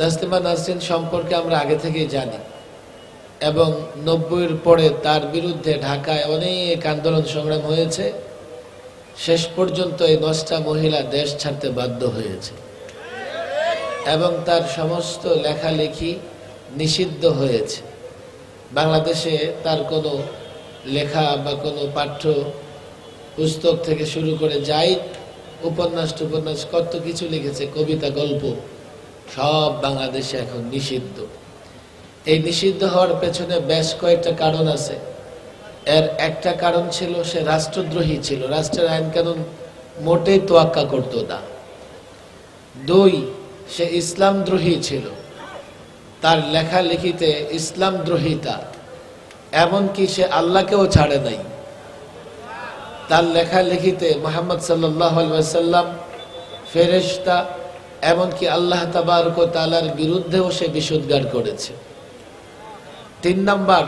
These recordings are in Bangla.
তাসলিমা নাসরিন সম্পর্কে আমরা আগে থেকেই জানি। এবং নব্বইয়ের পরে তার বিরুদ্ধে ঢাকায় অনেক আন্দোলন সংগ্রাম হয়েছে। শেষ পর্যন্ত এই নষ্টা মহিলা দেশ ছাড়তে বাধ্য হয়েছে। এবং তার সমস্ত লেখালেখি নিষিদ্ধ হয়েছে। বাংলাদেশে তার কোনো লেখা বা কোনো পাঠ্য পুস্তক থেকে শুরু করে যাই উপন্যাস টুপন্যাস কত কিছু লিখেছে, কবিতা, গল্প সব বাংলাদেশে এখন নিষিদ্ধ। এই নিষিদ্ধ হওয়ার পেছনে বেশ কয়েকটা কারণ আছে। এর একটা কারণ ছিল, সে রাষ্ট্রদ্রোহী ছিল। রাষ্ট্রের আইন কানুন মোটেই তোয়াক্কা করতো না। দুই, সে ইসলাম দ্রোহী ছিল। তার লেখালেখিতে ইসলাম দ্রোহিতা এমনকি সে আল্লাহকেও ছাড়ে নাই। তার লেখা লেখালেখিতে মোহাম্মদ সাল্লাহ সাল্লাম ফেরেশতা এমনকি আল্লাহ তাবারক তালার বিরুদ্ধেও সে বিশুদ্গার করেছে। তিন নম্বর,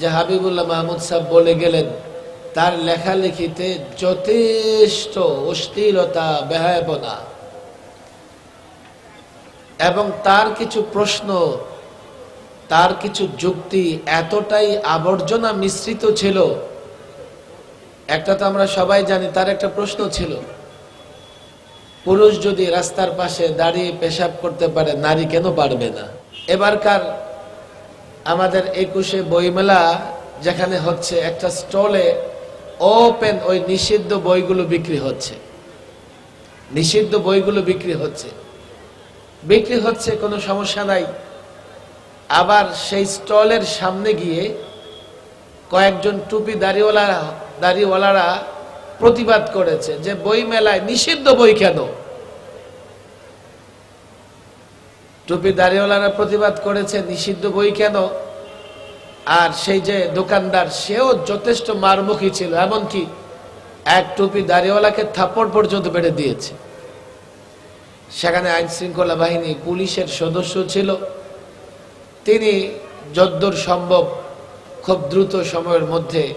যে হাবিবুল্লাহ মাহমুদ সাহেব বলে গেলেন, তার লেখালেখিতে যথেষ্ট অস্থিরতা বেহায়পনা এবং তার কিছু প্রশ্ন, তার কিছু যুক্তি এতটাই আবর্জনা মিশ্রিত ছিল, একটা তো আমরা সবাই জানি তার একটা প্রশ্ন ছিল পুরুষ যদি রাস্তার পাশে দাঁড়িয়ে পেশাব করতে পারে, নারী কেন পারবে না? এবারকার আমাদের একুশে বইমেলা, যেখানে হচ্ছে একটা স্টলে ওপেন ওই নিষিদ্ধ বইগুলো বিক্রি হচ্ছে। নিষিদ্ধ বইগুলো বিক্রি হচ্ছে। বিক্রি হচ্ছে, কোনো সমস্যা নাই। আবার সেই স্টলের সামনে গিয়ে কয়েকজন টুপি দাড়িওয়ালা, দাড়িওয়ালারা প্রতিবাদ করেছে যে বই মেলায় নিষিদ্ধ বই কেন? টুপি দাড়িওয়ালারা প্রতিবাদ করেছে নিষিদ্ধ বই কেন? আর সেই যে দোকানদার, সেও যথেষ্ট মারমুখী ছিল। এমনকি এক টুপি দাড়িওয়ালাকে থাপ্পড় পর্যন্ত বেড়ে দিয়েছে। সেখানে আইন শৃঙ্খলা বাহিনী পুলিশের সদস্য ছিল। তিনি যদ্দূর সম্ভব খুব দ্রুত সময়ের মধ্যে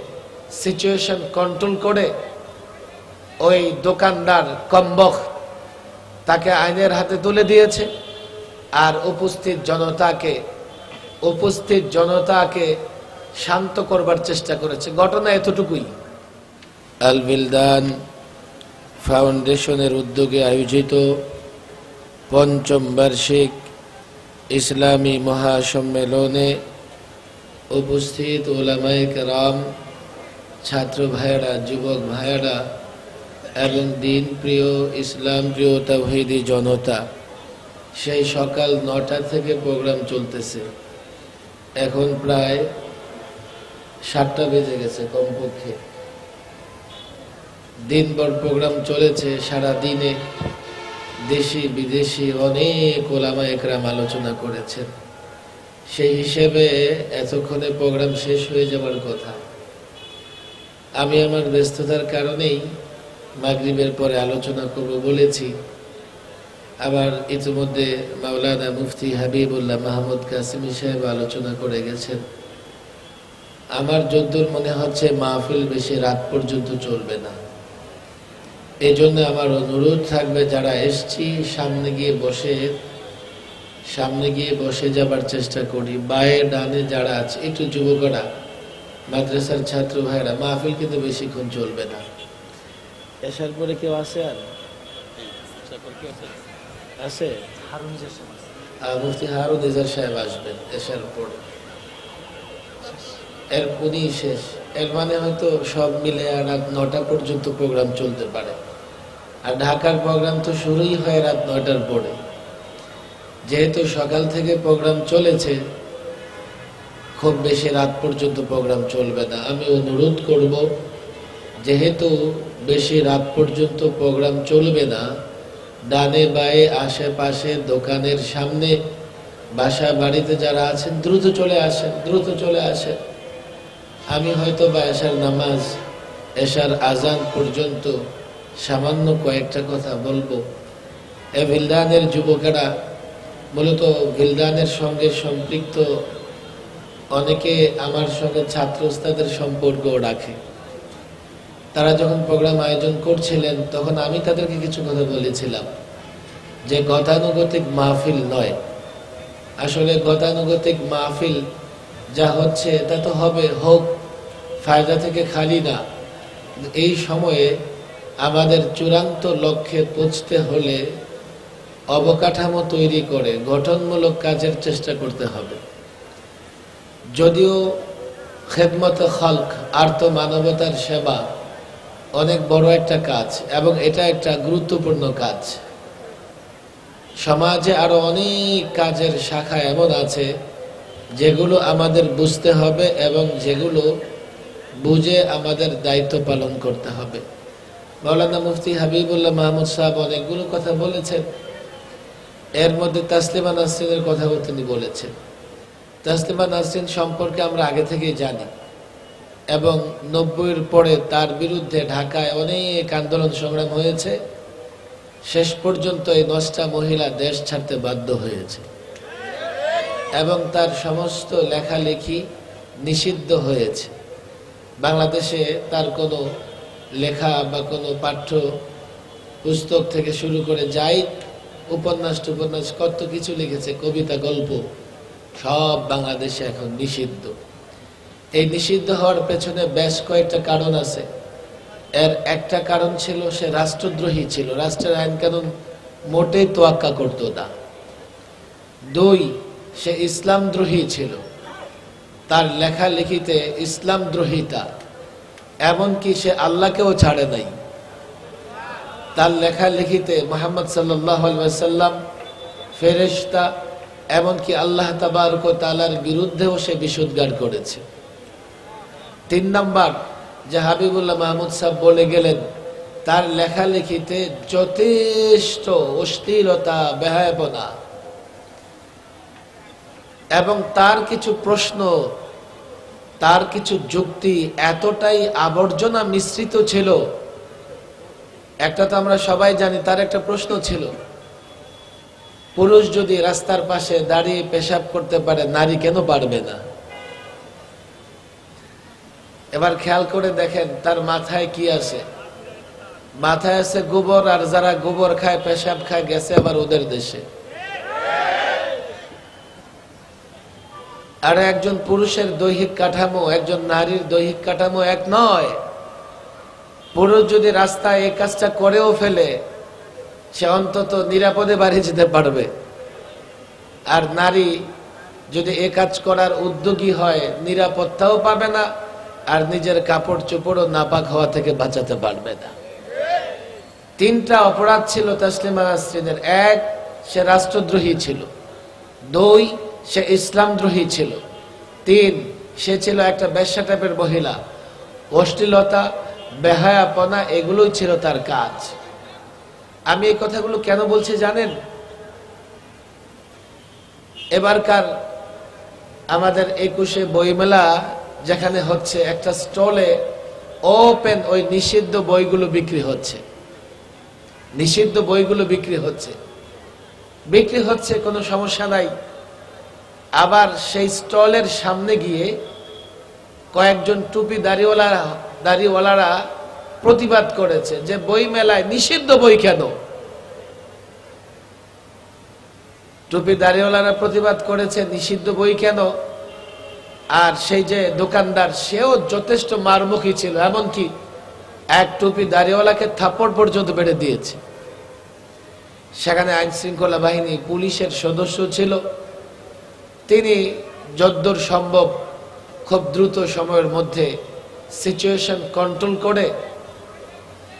সিচুয়েশন কন্ট্রোল করে ওই দোকানদার কম্বক তাকে আইনের হাতে তুলে দিয়েছে আর উপস্থিত জনতাকে উপস্থিত জনতাকে শান্ত করবার চেষ্টা করেছে। ঘটনা এতটুকুই। আলবিলদান ফাউন্ডেশনের উদ্যোগে আয়োজিত পঞ্চম বার্ষিক ইসলামী মহাসম্মেলনে উপস্থিত ওলামাই রাম ছাত্র ভাইয়েরা, যুবক ভাইয়েরা এবং দিন প্রিয় ইসলাম, প্রিয় তাহিদি জনতা, সেই সকাল নটা থেকে প্রোগ্রাম চলতেছে। এখন প্রায় সাতটা বেজে গেছে কমপক্ষে। দিনভর প্রোগ্রাম চলেছে সারা দিনে। দেশি, বিদেশি অনেক ওলামা একরাম আলোচনা করেছেন। সেই হিসেবে এতক্ষণে প্রোগ্রাম শেষ হয়ে যাওয়ার কথা। আমি আমার ব্যস্ততার কারণেই মাগরিবের পরে আলোচনা করব বলেছি। আবার ইতিমধ্যে মাওলানা মুফতি হাবিবুল্লাহ মাহমুদ কাসিমি সাহেব আলোচনা করে গেছেন। আমার যদ্দূর মনে হচ্ছে মাহফিল বেশি রাত পর্যন্ত চলবে না। এই জন্য আমার অনুরোধ থাকবে যারা এসছি, সামনে গিয়ে বসে, সামনে গিয়ে বসে যাবার চেষ্টা করি। বায়ে ডানে যারা আছে, একটু যুবকরা, মাদ্রাসার ছাত্র ভাইরা মাহফিল কিন্তু বেশিক্ষণ চলবে না। এসার পরে কেউ আছে আর? আছে? মুফতি হারুন ইজার সাহেব আসবেন এসার পরে। এর উনি শেষ। এর মানে হয়তো সব মিলে আর রাত নটা পর্যন্ত প্রোগ্রাম চলতে পারে। আর ঢাকার প্রোগ্রাম তো শুরুই হয় রাত নটার পরে। যেহেতু সকাল থেকে প্রোগ্রাম চলেছে খুব বেশি রাত পর্যন্ত প্রোগ্রাম চলবে না। আমি অনুরোধ করব যেহেতু বেশি রাত পর্যন্ত প্রোগ্রাম চলবে না। ডানে বায়ে আশেপাশে দোকানের সামনে বাসা বাড়িতে যারা আছেন, দ্রুত চলে আসেন, দ্রুত চলে আসেন। আমি হয়তো বা এশার নামাজ, এশার আজান পর্যন্ত সামান্য কয়েকটা কথা বলব। এ ভিলদানের যুবকেরা, মূলত ভিলদানের সঙ্গে সম্পৃক্ত, অনেকে আমার সঙ্গে ছাত্র ওস্তাদের সম্পর্কও রাখে। তারা যখন প্রোগ্রাম আয়োজন করছিলেন, তখন আমি তাদেরকে কিছু কথা বলেছিলাম যে গতানুগতিক মাহফিল নয়। আসলে গতানুগতিক মাহফিল যা হচ্ছে, তা তো হবে, হোক, ফায়দা থেকে খালি না। এই সময়ে আমাদের চূড়ান্ত লক্ষ্যে পৌঁছতে হলে অবকাঠামো তৈরি করে গঠনমূলক কাজের চেষ্টা করতে হবে। যদিও খেদমত খালক আর্ত মানবতার সেবা অনেক বড় একটা কাজ এবং এটা একটা গুরুত্বপূর্ণ কাজ। সমাজে আরও অনেক কাজের শাখা এমন আছে, যেগুলো আমাদের বুঝতে হবে এবং যেগুলো বুঝে আমাদের দায়িত্ব পালন করতে হবে। মৌলানা মুফতি হাবিবুল্লাহ মাহমুদ সাহেব অনেকগুলো কথা বলেছেন। এর মধ্যে তাসলিমা নাসরিনের কথাও তিনি বলেছেন। তাসলিমা নাসরিন সম্পর্কে আমরা আগে থেকেই জানি। এবং নব্বইয়ের পরে তার বিরুদ্ধে ঢাকায় অনেক আন্দোলন সংগ্রাম হয়েছে। শেষ পর্যন্ত এই নষ্টা মহিলা দেশ ছাড়তে বাধ্য হয়েছে। এবং তার সমস্ত লেখালেখি নিষিদ্ধ হয়েছে। বাংলাদেশে তার কোনো লেখা বা কোনো পাঠ্য পুস্তক থেকে শুরু করে যাই উপন্যাস টুপন্যাস কত কিছু লিখেছে, কবিতা, গল্প, সব বাংলাদেশে এখন নিষিদ্ধ। এই নিষিদ্ধ হওয়ার পেছনে বেশ কয়েকটা কারণ আছে। এর একটা কারণ ছিল সে রাষ্ট্রদ্রোহী ছিল। রাষ্ট্রের আইন কানুন মোটেই তোয়াক্কা করতো না। দুই, সে ইসলাম দ্রোহী ছিল। তার লেখা লেখালেখিতে ইসলাম দ্রোহিতা এমনকি সে আল্লাহকেও ছাড়ে নাই। তার লেখা লেখালেখিতে মোহাম্মদ সাল্লাম ফেরেশতা, এমনকি আল্লাহ তাবারক তালার বিরুদ্ধেও সে বিশুদ্গার করেছে। তিন নম্বর, যে হাবিবুল্লাহ মাহমুদ সাহেব বলে গেলেন, তার লেখালেখিতে যথেষ্ট অশ্লীলতা বেহায়পনা এবং তার কিছু প্রশ্ন, তার কিছু যুক্তি এতটাই আবর্জনা মিশ্রিত ছিল। একটা তো আমরা সবাই জানি, তার একটা প্রশ্ন ছিল, পুরুষ যদি রাস্তার পাশে দাঁড়িয়ে পেশাব করতে পারে, নারী কেন পারবে না? এবার খেয়াল করে দেখেন, তার মাথায় কি আছে? মাথায় আছে গোবর, আর যারা গোবর খায়, পেশাব খায়, গেছে আবার ওদের দেশে। আর একজন পুরুষের দৈহিক কাঠামো, একজন নারীর দৈহিক কাঠামো এক নয়। পুরুষ যদি রাস্তায় এই কাজটা করেও ফেলে, সে অন্তত নিরাপদে বাড়ি যেতে পারবে। আর নারী যদি এ কাজ করার উদ্যোগী হয়, নিরাপত্তাও পাবে না। আর নিজের কাপড় চোপড়ও নাপাক হওয়া থেকে বাঁচাতে পারবে না। তিনটা অপরাধ ছিল তাসলিমা নাসরিনের। এক, সে রাষ্ট্রদ্রোহী ছিল। দুই, সে ইসলামদ্রোহী ছিল। তিন, সে ছিল একটা বেশ্যা টাইপের মহিলা। অশ্লীলতা, বেহায়াপনা, এগুলোই ছিল তার কাজ। আমি এই কথাগুলো কেন বলছি জানেন? এবারকার আমাদের একুশে বইমেলা যেখানে হচ্ছে একটা স্টলে ওপেন ওই নিষিদ্ধ বইগুলো বিক্রি হচ্ছে। নিষিদ্ধ বইগুলো বিক্রি হচ্ছে। বিক্রি হচ্ছে, কোনো সমস্যা নাই। আবার সেই স্টলের সামনে গিয়ে কয়েকজন টুপি দাড়িওয়ালা দাড়িওয়ালারা প্রতিবাদ করেছে যে বই মেলায় নিষিদ্ধ বই কেন? টুপি দাড়িওয়ালারা প্রতিবাদ করেছে, নিষিদ্ধ বই কেন? আর সেই যে দোকানদার, সেও যথেষ্ট মারমুখী ছিল, এমনকি এক টুপি দাড়িওয়ালাকে থাপ্পড় পর্যন্ত বেড়ে দিয়েছে। সেখানে আইন শৃঙ্খলা বাহিনী পুলিশের সদস্য ছিল। তিনি যদ্দূর সম্ভব খুব দ্রুত সময়ের মধ্যে সিচুয়েশন কন্ট্রোল করে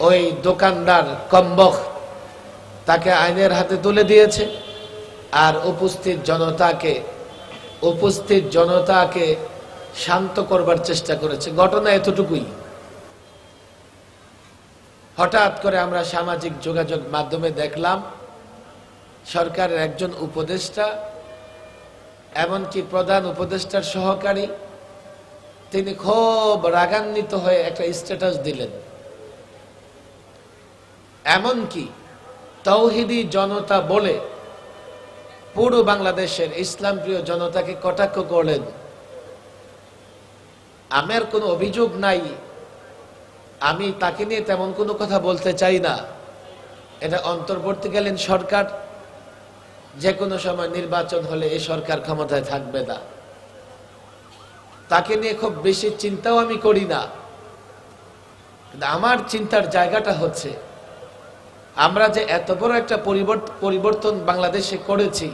ওই দোকানদার কম্বক তাকে আইনের হাতে তুলে দিয়েছে, আর উপস্থিত জনতাকে উপস্থিত জনতাকে শান্ত করবার চেষ্টা করেছে। ঘটনা এতটুকুই। হঠাৎ করে আমরা সামাজিক যোগাযোগ মাধ্যমে দেখলাম, সরকারের একজন উপদেষ্টা, এমনকি প্রধান উপদেষ্টার সহকারী, তিনি খুব রাগান্বিত হয়ে একটা স্ট্যাটাস দিলেন। এমনকি তৌহিদি জনতা বলে পুরো বাংলাদেশের ইসলাম প্রিয় জনতাকে কটাক্ষ করলেন? আমার কোনো অভিযোগ নাই। আমি তাকে নিয়ে তেমন কোনো কথা বলতে চাই না। এটা অন্তর্বর্তীকালীন সরকার। যে কোনো সময় নির্বাচন হলে এই সরকার ক্ষমতায় থাকবে না। তাকে নিয়ে খুব বেশি চিন্তাও আমি করি না। কিন্তু আমার চিন্তার জায়গাটা হচ্ছে, আমরা যে এত বড় একটা পরিবর্ত- পরিবর্তন বাংলাদেশে করেছি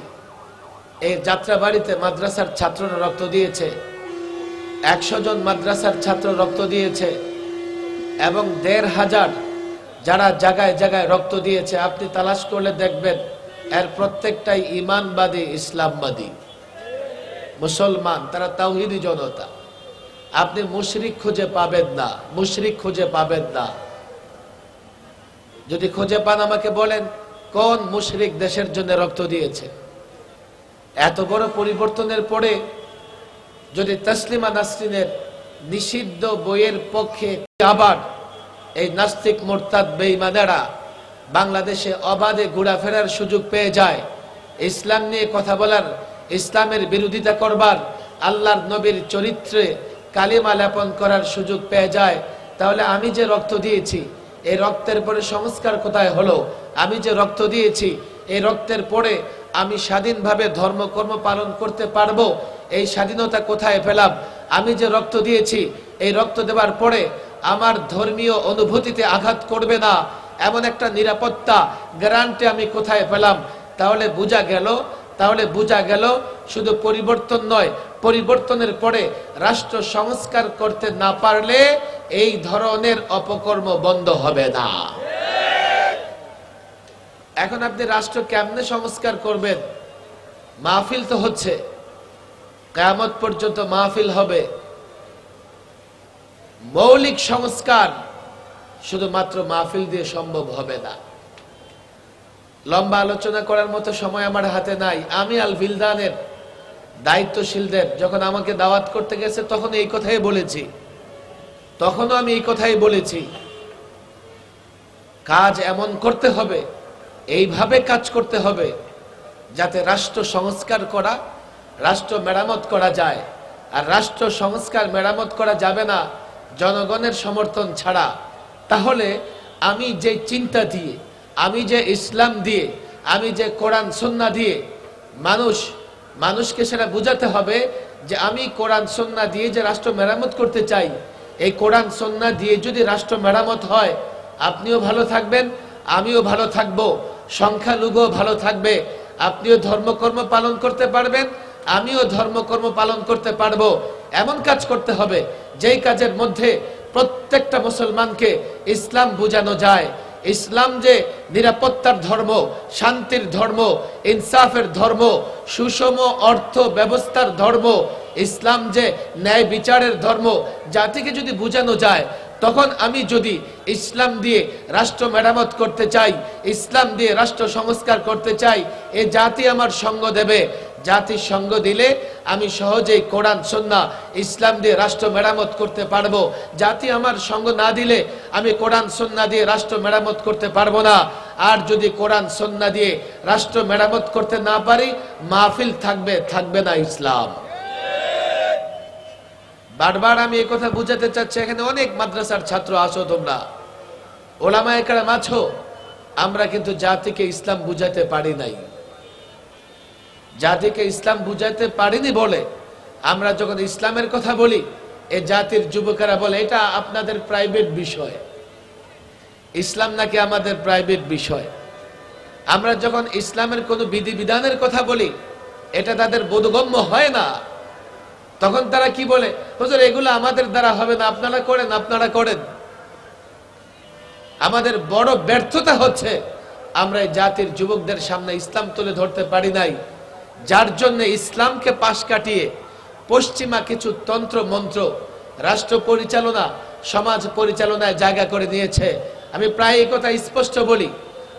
এই যাত্রাবাড়িতে মাদ্রাসার ছাত্ররা রক্ত দিয়েছে। একশো জন মাদ্রাসার ছাত্র রক্ত দিয়েছে এবং দেড় হাজার যারা জায়গায় জায়গায় রক্ত দিয়েছে, আপনি তালাশ করলে দেখবেন এর প্রত্যেকটাই ইমানবাদী, ইসলামবাদী। মুসলমান, তারা তাওহিদি জনতা। আপনি মুশরিক খুঁজে পাবেন না, মুশরিক খুঁজে পাবেন না। যদি খুঁজে পান আমাকে বলেন, কোন মুশরিক দেশের জন্য রক্ত দিয়েছে? এত বড় পরিবর্তনের পরে যদি তসলিমা নাসরিনের নিষিদ্ধ বইয়ের পক্ষে আবার এই নাস্তিক মোরতাদ বেইমানেরা বাংলাদেশে অবাধে ঘোরাফেরার সুযোগ পেয়ে যায়, ইসলাম নিয়ে কথা বলার, ইসলামের বিরোধিতা করবার, আল্লাহর নবীর চরিত্রে কালিমা লেপন করার সুযোগ পেয়ে যায়, তাহলে আমি যে রক্ত দিয়েছি, এই রক্তের পরে সংস্কার কোথায় হলো? আমি যে রক্ত দিয়েছি, এই রক্তের পরে আমি স্বাধীনভাবে ধর্মকর্ম পালন করতে পারব, এই স্বাধীনতা কোথায় পেলাম? আমি যে রক্ত দিয়েছি, এই রক্ত দেওয়ার পরে আমার ধর্মীয় অনুভূতিতে আঘাত করবে না। এমন একটা নিরাপত্তা গ্যারান্টি আমি কোথায় পেলাম? তাহলে বোঝা গেল, তাহলে বোঝা গেল, শুধু পরিবর্তন নয়, পরিবর্তনের পরে রাষ্ট্র সংস্কার করতে না পারলে এই ধরনের অপকর্ম বন্ধ হবে না। এখন আপনি রাষ্ট্র কেমনে সংস্কার করবেন? মাহফিল তো হচ্ছে। কেয়ামত পর্যন্ত মাহফিল হবে। মৌলিক সংস্কার শুধুমাত্র মাহফিল দিয়ে সম্ভব হবে না। লম্বা আলোচনা করার মতো সময় আমার হাতে নাই। আমি আল ভিলদানের দায়িত্বশীলদের, যখন আমাকে দাওয়াত করতে গেছে, তখন এই কথাই বলেছি। তখনও আমি এই কথাই বলেছি। কাজ এমন করতে হবে এইভাবে কাজ করতে হবে যাতে রাষ্ট্র সংস্কার করা, রাষ্ট্র মেরামত করা যায়। আর রাষ্ট্র সংস্কার মেরামত করা যাবে না জনগণের সমর্থন ছাড়া। তাহলে আমি যে চিন্তা দিয়ে, আমি যে ইসলাম দিয়ে, আমি যে কোরআন, সন্না দিয়ে, মানুষ, মানুষকে সেটা বোঝাতে হবে যে আমি কোরআন, সন্না দিয়ে যে রাষ্ট্র মেরামত করতে চাই, এই কোরআন, সন্না দিয়ে যদি রাষ্ট্র মেরামত হয়, আপনিও ভালো থাকবেন, আমিও ভালো থাকব। সংখ্যালঘু ভালো থাকবে, আপনিও ধর্মকর্ম পালন করতে পারবেন, আমিও ধর্মকর্ম পালন করতে পারব। এমন কাজ করতে হবে, যেই কাজের মধ্যে প্রত্যেকটা মুসলমানকে ইসলাম বোঝানো যায়। ইসলাম যে নিরাপত্তার ধর্ম, শান্তির ধর্ম, ইনসাফের ধর্ম, সুষম অর্থ ব্যবস্থার ধর্ম, ইসলাম যে ন্যায় বিচারের ধর্ম, জাতিকে যদি বোঝানো যায় তখন আমি যদি ইসলাম দিয়ে রাষ্ট্র মেরামত করতে চাই, ইসলাম দিয়ে রাষ্ট্র সংস্কার করতে চাই, এ জাতি আমার সঙ্গ দেবে। জাতির সঙ্গ দিলে আমি সহজেই কোরআন সন্না ইসলাম দিয়ে রাষ্ট্র মেরামত করতে পারব। জাতি আমার সঙ্গ না দিলে আমি কোরআন সন্না দিয়ে রাষ্ট্র মেরামত করতে পারব না। আর যদি কোরআন সন্না দিয়ে রাষ্ট্র মেরামত করতে না পারি, মাহফিল থাকবে থাকবে না ইসলাম। বারবার আমি এই কথা বুঝাতে চাচ্ছি, এখানে অনেক মাদ্রাসার ছাত্র আসো তোমরা। ওলামা একরাম আছো, আমরা কিন্তু জাতিকে ইসলাম বুঝাতে পারি নাই। জাতিকে ইসলাম বুঝাতে পারিনি বলে আমরা যখন ইসলামের কথা বলি, এ জাতির যুবকেরা বলে, এটা আপনাদের প্রাইভেট বিষয়। ইসলাম নাকি আমাদের প্রাইভেট বিষয়? আমরা যখন ইসলামের কোনো বিধিবিধানের কথা বলি, এটা তাদের বোধগম্য হয় না। তখন তারা কি বলে? হুজুর, এগুলো আমাদের দ্বারা হবে না, আপনারা করেন আপনারা করেন। আমাদের বড় ব্যর্থতা হচ্ছে, আমরা জাতির যুবকদের সামনে ইসলাম তুলে ধরতে পারি নাই। যার জন্য ইসলামকে পাশ কাটিয়ে পশ্চিমা কিছু তন্ত্র, মন্ত্র, রাষ্ট্র পরিচালনা, সমাজ পরিচালনায় জায়গা করে নিয়েছে। আমি প্রায় এই কথা স্পষ্ট বলি।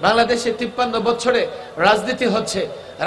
বাংলাদেশে তিপ্পান্ন বছরে রাজনীতি হচ্ছে,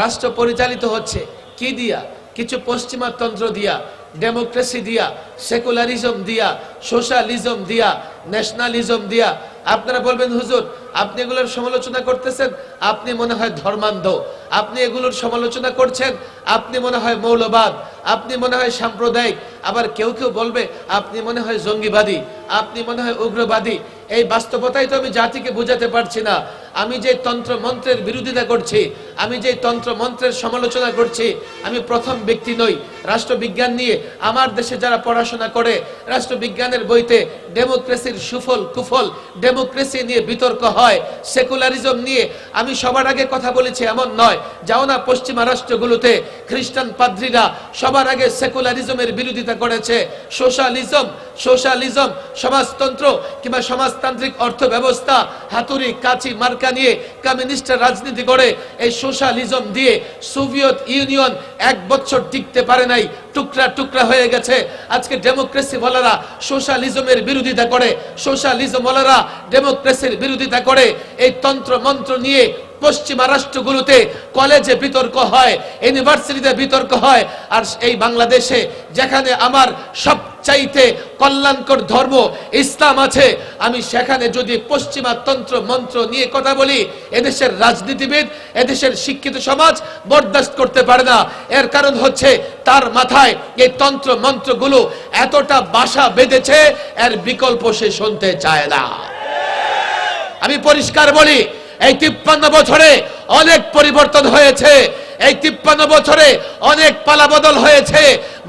রাষ্ট্র পরিচালিত হচ্ছে। কি দিয়া? কিছু পশ্চিমা তন্ত্র দিয়া ডেমোক্রেসি দিয়া সেকুলারিজম দিয়া সোশ্যালিজম দিয়া ন্যাশনালিজম দিয়া। আপনারা বলবেন, হুজুর, আপনি এগুলোর সমালোচনা করতেছেন? আপনি মনে হয় ধর্মান্ধ। আপনি এগুলোর সমালোচনা করছেন? আপনি মনে হয় মৌলবাদ। আপনি মনে হয় সাম্প্রদায়িক, আবার কেউ কেউ বলবে, আপনি মনে হয় জঙ্গিবাদী, আপনি মনে হয় উগ্রবাদী। এই বাস্তবতাই তো আমি জাতিকে বোঝাতে পারছি না। আমি যে তন্ত্র মন্ত্রের বিরোধিতা করছি, আমি যে তন্ত্র মন্ত্রের সমালোচনা করছি, আমি প্রথম ব্যক্তি নই। রাষ্ট্রবিজ্ঞান নিয়ে আমার দেশে যারা পড়াশোনা করে, রাষ্ট্রবিজ্ঞানের বইতে ডেমোক্রেসির সুফল, কুফল, ডেমোক্রেসি নিয়ে বিতর্ক হয়, সেকুলারিজম নিয়ে। আমি সবার আগে কথা বলেছি এমন নয়। যাও না পশ্চিমা রাষ্ট্রগুলোতে, খ্রিস্টান পাদ্রীরা সবার আগে সেকুলারিজমের বিরোধিতা করেছে। সোশ্যালিজম সোশ্যালিজম, সমাজতন্ত্র কিংবা সমাজতান্ত্রিক অর্থ ব্যবস্থা হাতুড়ি, কাচি, মার্কা নিয়ে কমিউনিস্ট রাজনীতি করে। এই সোশ্যালিজম দিয়ে সোভিয়েত ইউনিয়ন এক বছর টিকতে পারে নাই, টুকরা টুকরা হয়ে গেছে। আজকে ডেমোক্রেসি বলারা সোশ্যালিজমের বিরোধিতা করে। সোশ্যালিজম বলারা ডেমোক্রেসির বিরোধিতা করে। এই তন্ত্র মন্ত্র নিয়ে পশ্চিমা রাষ্ট্রগুলোতে কলেজে বিতর্ক হয়, ইউনিভার্সিটিতে বিতর্ক হয়, আর এই বাংলাদেশে যেখানে আমার সবচাইতে কল্যাণকর ধর্ম ইসলাম আছে, আমি সেখানে যদি পশ্চিমা তন্ত্র মন্ত্র নিয়ে কথা বলি, এদেশের রাজনীতিবিদ, এদেশের শিক্ষিত সমাজ বরদাস্ত করতে পারে না। এর কারণ হচ্ছে তার মাথায় এই তন্ত্র মন্ত্রগুলো এতটা বাসা বেঁধেছে, এর বিকল্প সে শুনতে চায় না। আমি পরিষ্কার বলি এই তিপ্পান্ন বছরে অনেক পরিবর্তন হয়েছে। এই তিপ্পান্ন বছরে অনেক পালাবদল হয়েছে।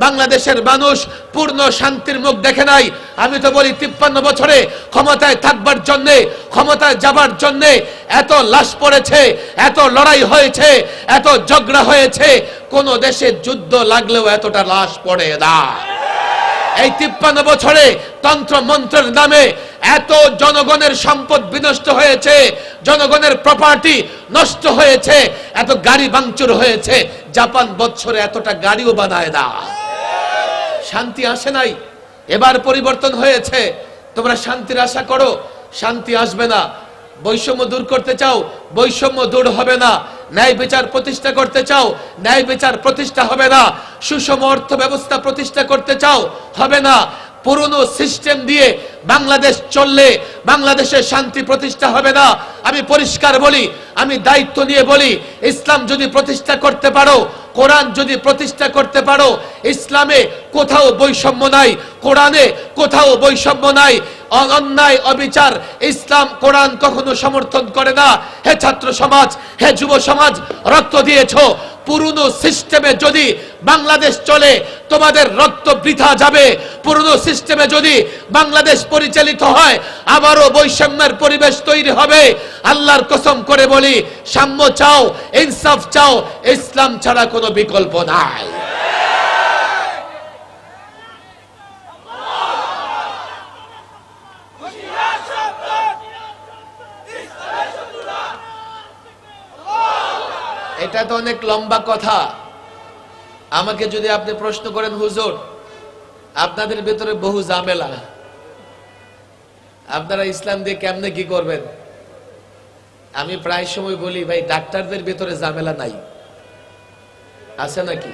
বাংলাদেশের মানুষ পূর্ণ শান্তির মুখ দেখে নাই। আমি তো বলি তিপ্পান্ন বছরে ক্ষমতায় থাকবার জন্যে, ক্ষমতায় যাবার জন্যে এত লাশ পড়েছে, এত লড়াই হয়েছে, এত ঝগড়া হয়েছে। কোন দেশে যুদ্ধ লাগলেও এতটা লাশ পড়ে না। এই তিপ্পান্ন বছরে তন্ত্র মন্ত্রের নামে এত জনগণের সম্পদ বিনষ্ট হয়েছে, জনগণের প্রপার্টি নষ্ট হয়েছে, এত গাড়ি ভাঙচুর হয়েছে, জাপান বছরে এতটা গাড়িও বানায় না। শান্তি আসে নাই, এবার পরিবর্তন হয়েছে। তোমরা শান্তির আশা করো, শান্তি আসবে না। বৈষম্য দূর করতে চাও, বৈষম্য দূর হবে না। ন্যায় বিচার প্রতিষ্ঠা করতে চাও, ন্যায় বিচার প্রতিষ্ঠা হবে না। সুষম অর্থ ব্যবস্থা প্রতিষ্ঠা করতে চাও, হবে না। পুরনো সিস্টেম দিয়ে বাংলাদেশ চললে বাংলাদেশের শান্তি প্রতিষ্ঠা হবে না। আমি পরিষ্কার বলি, আমি দায়িত্ব নিয়ে বলি, ইসলাম যদি প্রতিষ্ঠা করতে পারো, কোরআন যদি প্রতিষ্ঠা করতে পারো, ইসলামে কোথাও বৈষম্য নাই, কোরআনে কোথাও বৈষম্য নাই। অন্যায়, অবিচার, ইসলাম, কোরআন কখনো সমর্থন করে না। হে ছাত্র সমাজ, হে যুব সমাজ, রক্ত দিয়েছ পুরনো সিস্টেমে যদি বাংলাদেশ চলে, তোমাদের রক্ত বৃথা যাবে। পুরনো সিস্টেমে যদি বাংলাদেশ পরিচালিত হয়, আবারও বৈষম্যের পরিবেশ তৈরি হবে। আল্লাহর কসম করে বলি, সাম্য চাও, ইনসাফ চাও, ইসলাম ছাড়া কোনো বিকল্প নাই। এটা তো অনেক লম্বা কথা। আমাকে যদি আপনি প্রশ্ন করেন, হুজুর, আপনাদের ভেতরে বহু ঝামেলা। আপনারা ইসলাম দিয়ে কেমনে কি করবেন? আমি প্রায় সময় বলি, ভাই, ডাক্তারদের ভেতরে ঝামেলা নাই। আছে নাকি?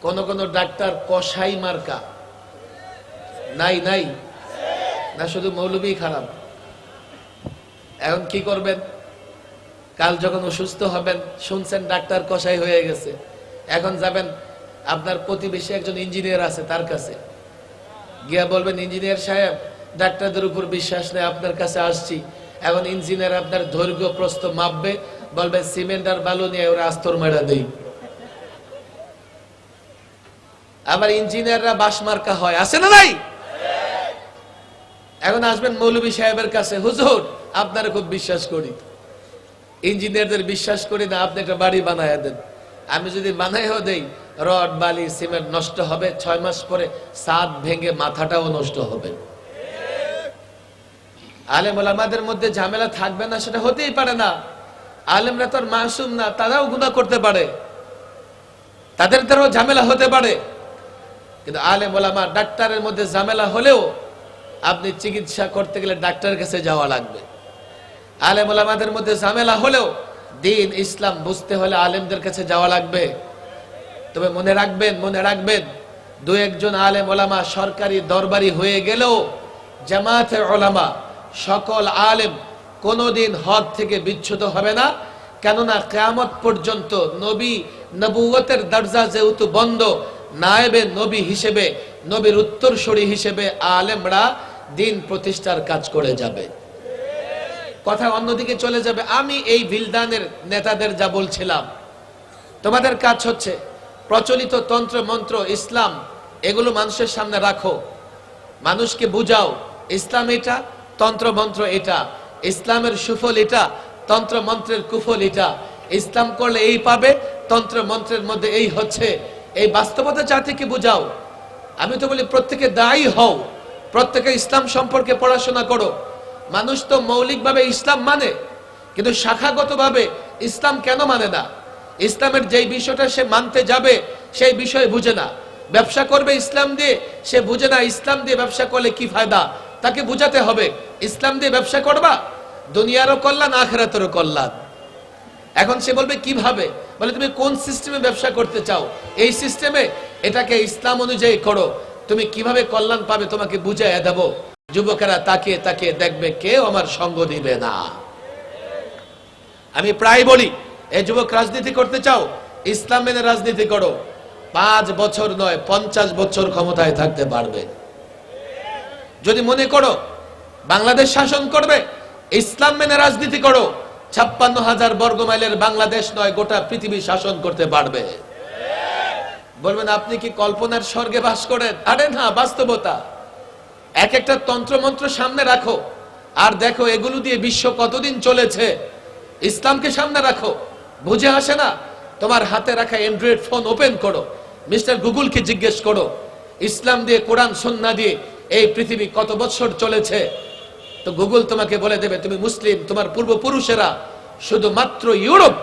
কোন কোন ডাক্তার কষাই মার্কা। নাই নাই। না, শুধু মৌলবী খারাপ। এখন কি করবেন? কাল যখন অসুস্থ হবেন, শুনছেন, ডাক্তার কষাই হয়ে গেছে। এখন যাবেন, আপনার প্রতিবেশী একজন ইঞ্জিনিয়ার আছে তার কাছে। গিয়া বলবেন, ইঞ্জিনিয়ার সাহেব, ডাক্তারদের উপর বিশ্বাস নেই, আপনার কাছে আসছি। এখন ইঞ্জিনিয়ার আপনার দৈর্ঘ্য প্রস্থ মাপবে, বলবে, সিমেন্ট আর বালু নিয়ে ওরা আস্তর মেরা দেই। আবার ইঞ্জিনিয়াররা বাস মার্কা হয়। আছে না নাই? এখন আসবেন, মৌলভী সাহেবের কাছে, হুজুর, আপনারা খুব বিশ্বাস করি। ইঞ্জিনিয়ারদের বিশ্বাস করি না, আপনি একটা বাড়ি বানায় দেন। আমি যদি বানাইও দেই, রড, বালি, সিমেন্ট নষ্ট হবে, ছয় মাস পরে সাত ভেঙে মাথাটাও নষ্ট হবে। আলেম ওলামাদের মধ্যে ঝামেলা থাকবে না, সেটা হতেই পারে না। আলেমরা তো মাসুম না, তারাও গুণা করতে পারে। তাদের দ্বারাও ঝামেলা হতে পারে। কিন্তু আলেম ওলামা ডাক্তারের মধ্যে ঝামেলা হলেও আপনি চিকিৎসা করতে গেলে ডাক্তারের কাছে যাওয়া লাগবে। আলেম ওলামাদের মধ্যে ঝামেলা হলেও দিন ইসলাম বুঝতে হলে আলেমদের কাছে যাওয়া লাগবে। তবে মনে রাখবেন মনে রাখবেন, দু একজন আলেম ওলামা সরকারি দরবারি হয়ে গেলেও জামাতের ওলামা সকল আলেম কোনোদিন হদ থেকে বিচ্ছুত হবে না। কেননা কেয়ামত পর্যন্ত নবী নবুয়তের দরজা যেহেতু বন্ধ, নায়েবে নবী হিসেবে, নবীর উত্তরসূরি হিসেবে আলেমরা দিন প্রতিষ্ঠার কাজ করে যাবে। কথা অন্যদিকে চলে যাবে। আমি এই ভিলদানের নেতাদের যা বলছিলাম। তোমাদের কাজ হচ্ছে প্রচলিত তন্ত্র, মন্ত্র, ইসলাম, এগুলো মানুষের সামনে রাখো। মানুষকে বুঝাও, ইসলাম এটা, তন্ত্র, মন্ত্র এটা। ইসলামের সুফল এটা, তন্ত্র, মন্ত্রের কুফল এটা। ইসলাম করলে এই পাবে, তন্ত্র, মন্ত্রের মধ্যে এই হচ্ছে। এই বাস্তবতা জাতিকে বুঝাও। আমি তো বলি প্রত্যেকে দায়ী হও। প্রত্যেকে ইসলাম সম্পর্কে পড়াশোনা করো। মানুষ তো মৌলিকভাবে ইসলাম মানে কিন্তু শাখাগতভাবে ইসলাম কেন মানে না? ইসলামের যেই বিষয়টা সে মানতে যাবে, সেই বিষয় বুঝে না। ব্যবসা করবে ইসলাম দিয়ে, সে বুঝে না ইসলাম দিয়ে ব্যবসা করলে কি ফায়দা? তাকে বুঝাতে হবে, ইসলাম দিয়ে ব্যবসা করবা? দুনিয়ারও কল্যাণ, আখেরাতেরও কল্যাণ। এখন সে বলবে কীভাবে বলে, তুমি কোন সিস্টেমে ব্যবসা করতে চাও? এই সিস্টেমে এটাকে ইসলাম অনুযায়ী করো। তুমি কীভাবে কল্যাণ পাবে তোমাকে বুঝাইয়া দেব। যুবকেরা তাকিয়ে তাকিয়ে দেখবে কেউ আমার সঙ্গ দিবে না। আমি প্রায় বলি এই যুবক রাজনীতি করতে চাও? ইসলাম মেনে রাজনীতি করো। পাঁচ বছর নয়, পঞ্চাশ বছর ক্ষমতায় থাকতে পারবে। যদি মনে করো, বাংলাদেশ শাসন করবে, ইসলাম মেনে রাজনীতি করো, ছাপ্পান্ন হাজার বর্গ মাইলের বাংলাদেশ নয়, গোটা পৃথিবী শাসন করতে পারবে। বলবেন, আপনি কি কল্পনার স্বর্গে বাস করেন? আরে না, বাস্তবতা। এক একটা তন্ত্রমন্ত্র সামনে রাখো। আর দেখো, এগুলো দিয়ে বিশ্ব কতদিন চলেছে? ইসলামকে সামনে রাখো। বুঝে আসে না? তোমার হাতে রাখা অ্যান্ড্রয়েড ফোন ওপেন করো। মিস্টার গুগলকে জিজ্ঞেস করো, ইসলাম দিয়ে, কোরআন, সন্না দিয়ে এই পৃথিবী কত বছর চলেছে? তো গুগল তোমাকে বলে দেবে, তুমি মুসলিম, তোমার পূর্বপুরুষেরা শুধুমাত্র Europe,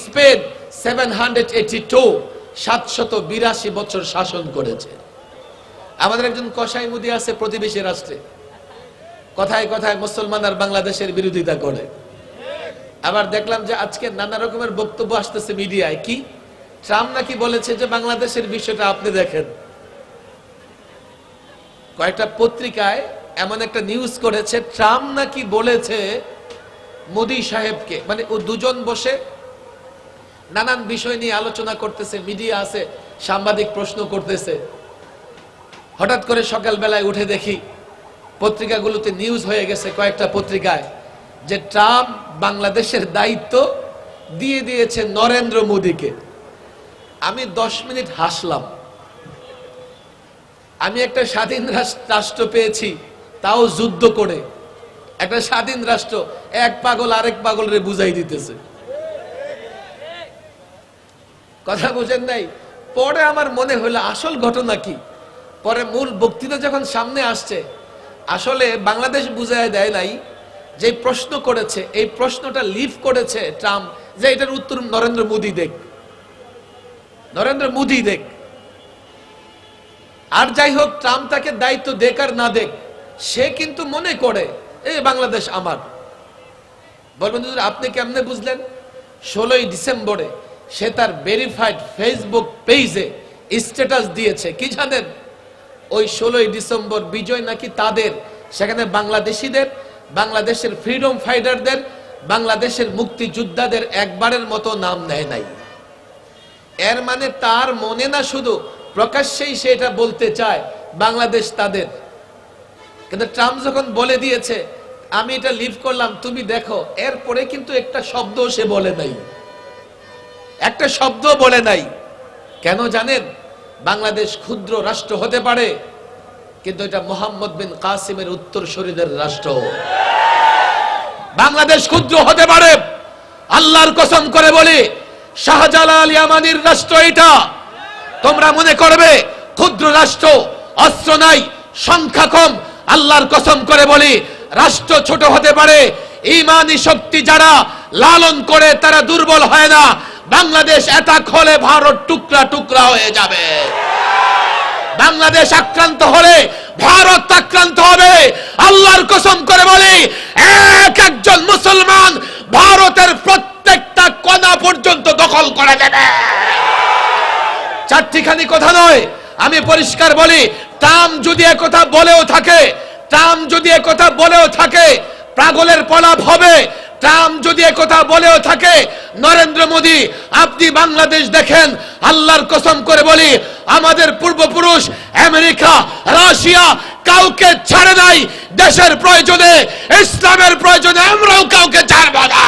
Spain seven hundred eighty two সাতশত বিরাশি বছর শাসন করেছে। আমাদের একজন কসাই মুদি আছে প্রতিবেশী রাষ্ট্রে। কথায় কথায় মুসলমান আর বাংলাদেশের বিরোধিতা করে। আবার দেখলাম যে আজকে নানা রকমের বক্তব্য আসতেছে মিডিয়ায়। কি? ট্রাম্প নাকি বলেছে যে বাংলাদেশের বিষয়টা আপনি দেখেন। কয়েকটা পত্রিকায় এমন একটা নিউজ করেছে, ট্রাম্প নাকি বলেছে মোদি সাহেবকে মানে ও দুজন বসে নানান বিষয় নিয়ে আলোচনা করতেছে, মিডিয়া আছে, সাংবাদিক প্রশ্ন করতেছে। হঠাৎ করে সকালবেলায় উঠে দেখি পত্রিকাগুলোতে নিউজ হয়ে গেছে কয়েকটা পত্রিকায় যে ট্রাম্প বাংলাদেশের দায়িত্ব দিয়ে দিয়েছে নরেন্দ্র মোদীকে। আমি দশ মিনিট হাসলাম। আমি একটা স্বাধীন রাষ্ট্র পেয়েছি, তাও যুদ্ধ করে। একটা স্বাধীন রাষ্ট্র, এক পাগল আরেক পাগলরে বুঝাই দিতেছে। কথা বুঝেন নাই? পরে আমার মনে হলো আসল ঘটনা কি? পরে মূল বক্তৃতা যখন সামনে আসছে, আসলে বাংলাদেশ বুঝায় দেয় নাই যে প্রশ্ন করেছে, এই প্রশ্নটা লিভ করেছে ট্রাম্প, যে এটার উত্তর নরেন্দ্র মোদী দেখ। নরেন্দ্র মোদী দেখ। আর যাই হোক, ট্রাম্প তাকে দায়িত্ব দেখ আর না দেখ, সে কিন্তু মনে করে এই বাংলাদেশ আমার। বলবেন আপনি কেমনে বুঝলেন? ষোলোই ডিসেম্বরে সে তার ভেরিফাইড ফেসবুক পেজে স্ট্যাটাস দিয়েছে, কি জানেন? ওই ষোলোই ডিসেম্বর বিজয় নাকি তাদের? সেখানে বাংলাদেশিদের, বাংলাদেশের ফ্রিডম ফাইটারদের বাংলাদেশের মুক্তিযোদ্ধাদের একবারের মতো নাম নেয় নাই। এর মানে তার মনে না শুধু, প্রকাশ্যেই সে এটা বলতে চায়, বাংলাদেশ তাদের। কিন্তু ট্রাম্প যখন বলে দিয়েছে, আমি এটা লিভ করলাম, তুমি দেখো, এরপরে কিন্তু একটা শব্দ সে বলে নাই। একটা শব্দ বলে নাই। কেন জানেন? বাংলাদেশ ক্ষুদ্র রাষ্ট্র হতে পারে, কিন্তু এটা মোহাম্মদ বিন কাসিমের উত্তর শরীরের রাষ্ট্র। বাংলাদেশ ক্ষুদ্র হতে পারে, আল্লাহর কসম করে বলি, শাহজালাল ইয়ামানির রাষ্ট্র এটা। তোমরা মনে করবে, ক্ষুদ্র রাষ্ট্র, অস্ত্র নাই, সংখ্যা কম। আল্লাহর কসম করে বলি, রাষ্ট্র ছোট হতে পারে, ইমানি শক্তি যারা লালন করে তারা দুর্বল হয় না। বাংলাদেশ এতাক হলে ভারত টুকরা টুকরা হয়ে যাবে। বাংলাদেশ আক্রান্ত হলে ভারত আক্রান্ত হবে। আল্লাহর কসম করে বলি, এক একজন মুসলমান ভারতের প্রত্যেকটা কণা পর্যন্ত দখল করে দেবে চারটিখানি কথা নয়, আমি পরিষ্কার বলি, ট্রাম্প যদি একথা বলেও থাকে, ট্রাম্প যদি একথা বলেও থাকে, পাগলের পলাপ হবে ট্রাম্প যদি কথা বলেও থাকে, নরেন্দ্র মোদী, আপনি বাংলাদেশ দেখেন, আল্লাহর কসম করে বলি, আমাদের পূর্বপুরুষ, আমেরিকা, রাশিয়া কাউকে ছাড়ে নাই, দেশের প্রয়োজনে, ইসলামের প্রয়োজনে আমরাও কাউকে ছাড়ব না।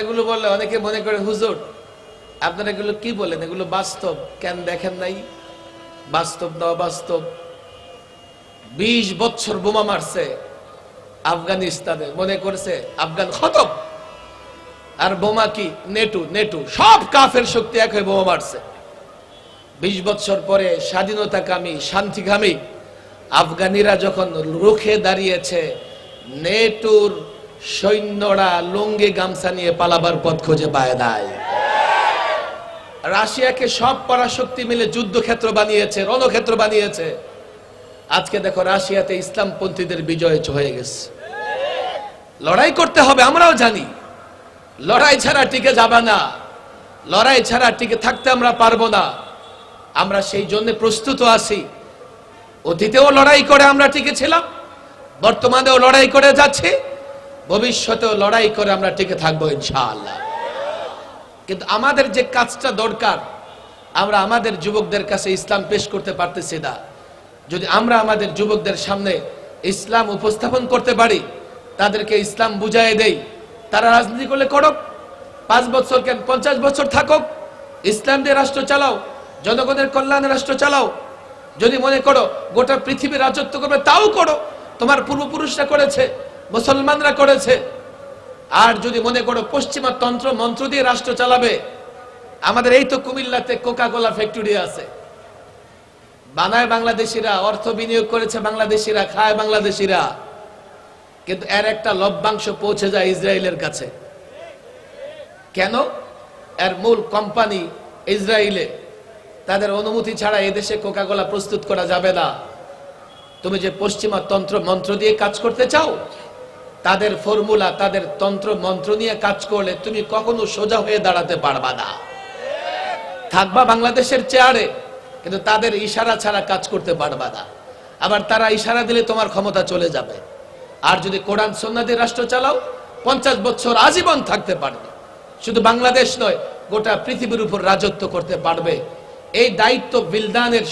এগুলো বললে অনেকে মনে করে, হুজুর, আপনারা এগুলো কি বলেন? এগুলো বাস্তব। কেন দেখেন নাই? বাস্তব না বাস্তব বিশ বছর বোমা মারছে আফগানিস্তানে। মনে করছে আফগান খতম। আর বোমা কি? নেটু নেটু। সব কাফের শক্তি এক হয়ে বোমা মারছে। বিশ বছর পরে স্বাধীনতাকামী, শান্তিকামী আফগানিরা যখন রুখে দাঁড়িয়েছে, নেটুর সৈন্যরা লুঙ্গি গামছা নিয়ে পালাবার পথ খুঁজে পায় নাই। রাশিয়াকে সব পরাশক্তি মিলে যুদ্ধক্ষেত্র বানিয়েছে, রণক্ষেত্র বানিয়েছে। আজকে দেখো রাশিয়াতে ইসলামপন্থীদের বিজয় হয়ে গেছে। লড়াই করতে হবে, আমরাও জানি। লড়াই ছাড়া টিকে যাবে না। লড়াই ছাড়া টিকে থাকতে আমরা পারব না। আমরা সেই জন্য প্রস্তুত আছি। অতীতেও লড়াই করে আমরা টিকে ছিলাম বর্তমানেও লড়াই করে যাচ্ছি। ভবিষ্যতেও লড়াই করে আমরা টিকে থাকব ইনশাআল্লাহ। কিন্তু আমাদের যে কাজটা দরকার, আমরা আমাদের যুবকদের কাছে ইসলাম পেশ করতে পারতেছি না। যদি আমরা আমাদের যুবকদের সামনে ইসলাম উপস্থাপন করতে পারি, তাদেরকে ইসলাম বুঝাই দেই, তারা রাজনীতি করলে করুক, পাঁচ বছর কেন পঞ্চাশ বছর থাকুক, ইসলাম দিয়ে রাষ্ট্র চালাও, জনগণের কল্যাণে রাষ্ট্র চালাও। যদি মনে করো গোটা পৃথিবী রাজত্ব করবে, তাও করো। তোমার পূর্বপুরুষরা করেছে। মুসলমানরা করেছে। আর যদি মনে করো পশ্চিমা তন্ত্র মন্ত্র দিয়ে রাষ্ট্র চালাবে, আমাদের এই তো কুমিল্লাতে কোকা কোলা ফ্যাক্টরি আছে। বানায় বাংলাদেশিরা, অর্থ বিনিয়োগ করেছে বাংলাদেশিরা, খায় বাংলাদেশিরা। কিন্তু এর একটা লভ্যাংশ পৌঁছে যায় ইসরায়েলের কাছে। কেন? এর মূল কোম্পানি ইসরায়েলে। তাদের অনুমতি ছাড়া এদেশে কোকা কোলা প্রস্তুত করা যাবে না। তুমি যে পশ্চিমা তন্ত্র মন্ত্র দিয়ে কাজ করতে চাও তাদের ফর্মুলা তাদের তন্ত্র, মন্ত্র নিয়ে কাজ করলে তুমি কখনো সোজা হয়ে দাঁড়াতে পারবা না। থাকবা বাংলাদেশের চেয়ারে, কিন্তু তাদের ইশারা ছাড়া কাজ করতে পারবা না। আবার তারা ইশারা দিলে তোমার ক্ষমতা চলে যাবে। আর যদি কোরআন সন্ন্যাদের রাষ্ট্র চালাও, পঞ্চাশ বছর আজীবন থাকতে পারবে। শুধু বাংলাদেশ নয়, গোটা পৃথিবীর উপর রাজত্ব করতে পারবে। এই দায়িত্ব বিলদানের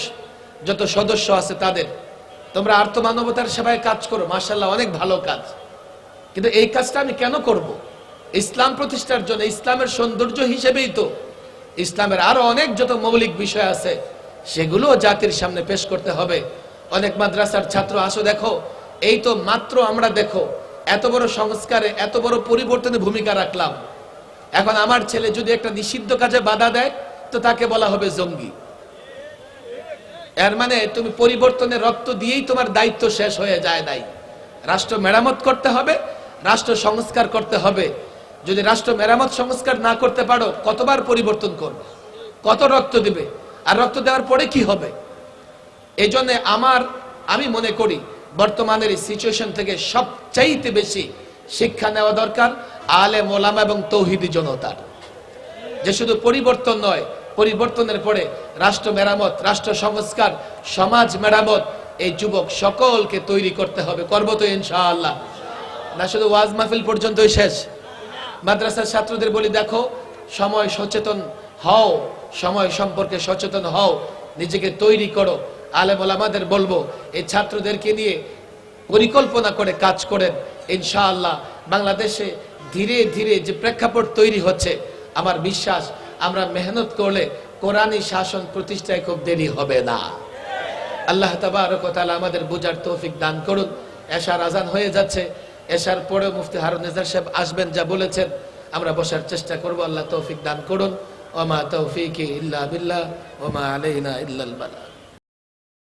যত সদস্য আছে তাদের। তোমরা আর্থ মানবতার সেবায় কাজ করো মার্শাল্লাহ অনেক ভালো কাজ। কিন্তু এই কাজটা আমি কেন করব। ইসলাম প্রতিষ্ঠার জন্য, ইসলামের সৌন্দর্য হিসেবেই তো। ইসলামের আরও অনেক যত মৌলিক বিষয় আছে সেগুলো জাতির সামনে পেশ করতে হবে। অনেক মাদ্রাসার ছাত্র আসো দেখো, এই তো মাত্র আমরা দেখো, এত বড় সংস্কারে এত বড় পরিবর্তনে ভূমিকা রাখলাম। এখন আমার ছেলে যদি একটা নিষিদ্ধ কাজে বাধা দেয়, তো তাকে বলা হবে জঙ্গি। এর মানে তুমি পরিবর্তনের রক্ত দিয়েই তোমার দায়িত্ব শেষ হয়ে যায় নাই। রাষ্ট্র মেরামত করতে হবে রাষ্ট্র সংস্কার করতে হবে। যদি রাষ্ট্র মেরামত সংস্কার না করতে পারো, কতবার পরিবর্তন করবে? কত রক্ত দিবে? আর রক্ত দেওয়ার পরে কি হবে? এই আমার, আমি মনে করি, বর্তমানের এই সিচুয়েশন থেকে সবচাইতে বেশি শিক্ষা নেওয়া দরকার আলে মোলামা এবং তৌহিদি জনতার। যে শুধু পরিবর্তন নয়, পরিবর্তনের পরে রাষ্ট্র মেরামত, রাষ্ট্র সংস্কার, সমাজ মেরামত, এই যুবক সকলকে তৈরি করতে হবে। করব তো ইনশাআল্লাহ। না শুধু ওয়াজ মাহফিল পর্যন্তই শেষ। মাদ্রাসার ছাত্রদের বলি, দেখো, সময় সচেতন হও, সময় সম্পর্কে সচেতন হও, নিজেকে তৈরি করো। আলেম আমাদের বলব, এই ছাত্রদেরকে নিয়ে পরিকল্পনা করে কাজ করেন। ইনশাআল্লাহ বাংলাদেশে ধীরে ধীরে যে প্রেক্ষাপট তৈরি হচ্ছে, আমার বিশ্বাস আমরা মেহনত করলে কোরআনী শাসন প্রতিষ্ঠায় খুব দেরি হবে না। আল্লাহ তাআলা আমাদের বুঝার তৌফিক দান করুন। এশার আজান হয়ে যাচ্ছে। এশার পরে মুফতি হারুন নিজার সাহেব আসবেন, যা বলেছেন, আমরা বসার চেষ্টা করব, আল্লাহ তৌফিক দান করুন। ওমা তৌফিক ইল্লা বিল্লাহ, ওমা আলাইনা ইল্লাল বালাগ